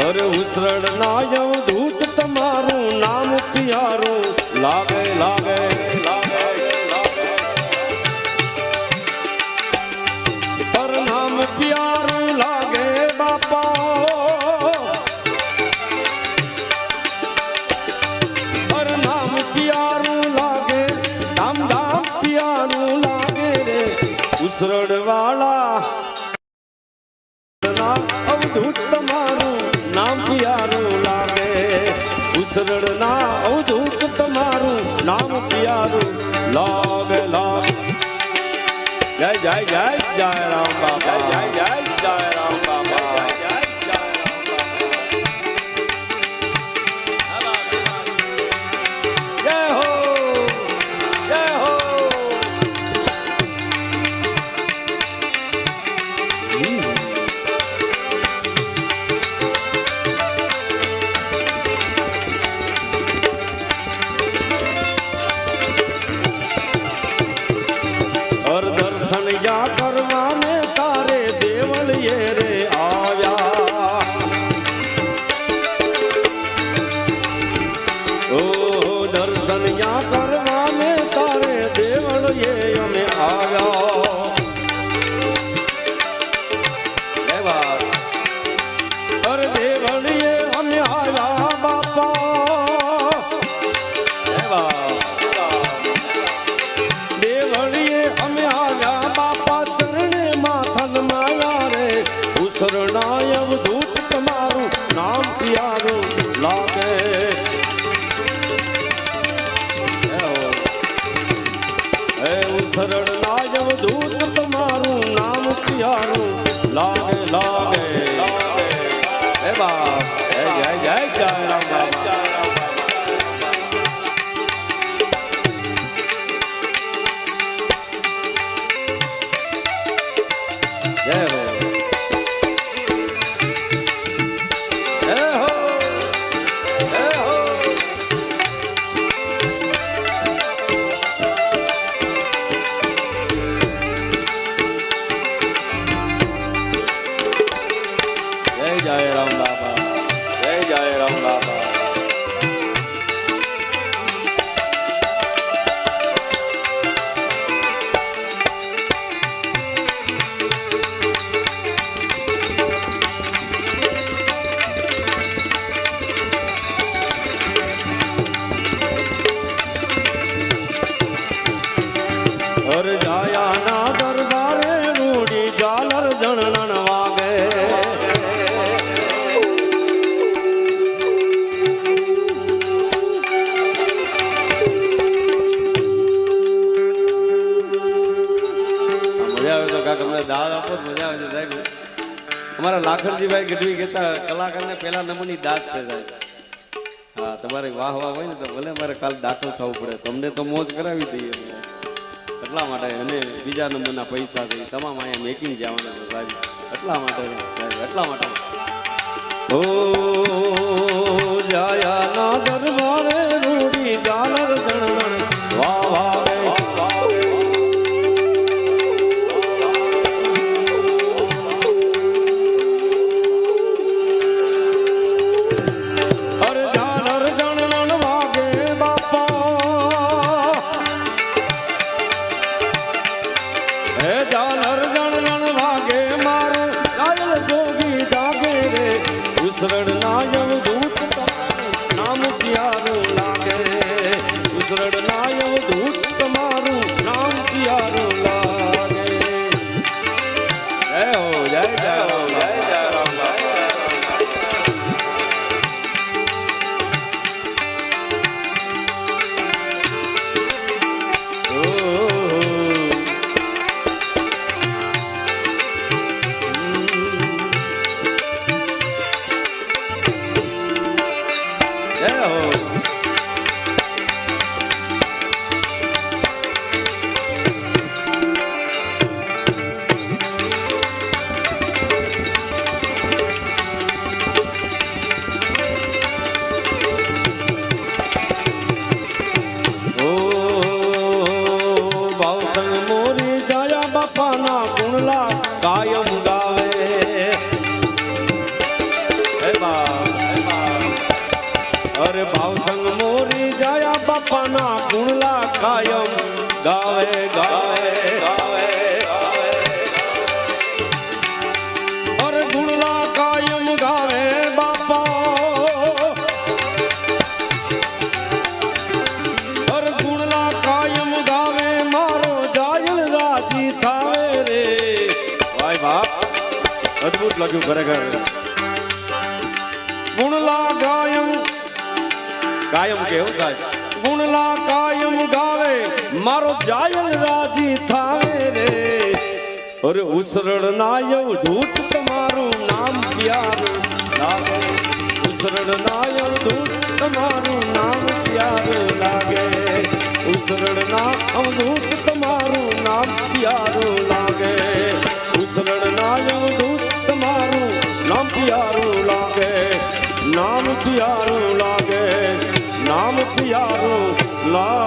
અરે ઉસરડ નાયવ દૂત તમારું પિયારું. લાગે લાગે લાગે લાગે. પર નામ પિયારું લાગે બાપા પિયારું લાગે, ધામ ધામ પિયારું લાગે રે. ઉસરડ વાળા ના અવધૂત નામ પિયારું લાગે. ઉસરડ ના અવધૂત તમારું નામ પિયારું લાગે લાગે. જય જય જય જય રામ બાબા જય જય અવધૂત તમારું નામ પ્યારું લાગે. હે ઉસરણાય અવધૂત હર જાયા ના દરબારે રૂડી જાલર જણન વાગે. મજા આવે તો કાક મને દાદ આપો મજા આવે છે સાહેબ. અમારા ગઢવી કહેતા કલાકારને પહેલા નંબરની દાદ છે સાહેબ. હા, તમારે વાહ વાહ હોય ને તો ભલે મારે કાલ દાખલ થવું પડે. તમને તો મોજ કરાવી દઈએ. એટલા માટે અને બીજા નંબરના પૈસા છે, તમામ અહીંયા મેકિંગ જવાના છે સાહેબ. એટલા માટે સાહેબ, એટલા માટે. ઓ જાયા પિયારું લાગે. ઉસરડ અરે ભાવ સંગ મોરી જાયા બાપાના ગુણલા કાયમ. ગાવે ગાવે ગાવે અરે ગુણલા કાયમ ગાવે બાપા. અરે ગુણલા કાયમ ગાવે મારો જાયલ રાજી થાવે રે. ભાઈ બાપ, અદ્ભુત લખ્યું ખરેખર. ગુણલા ગાયમ કાયમ કેવું થાય? ગુણલા કાયમ ગાવે મારો જાયલ રાજી થાવે રે. અરે ઉસરડ નાયવ ધૂત તમારું નામ પ્યારું. લાગે. ઉસરડ નાયવ ધૂત તમારું નામ પ્યારું લાગે. ઉસરણ નામ ધૂત તમારું નામ પ્યારું લાગે. ઉસરડ નાયવ ધૂત તમારું નામ પ્યારું લાગે. નામ પ્યારું લાગે નામ પ્યારું લાગે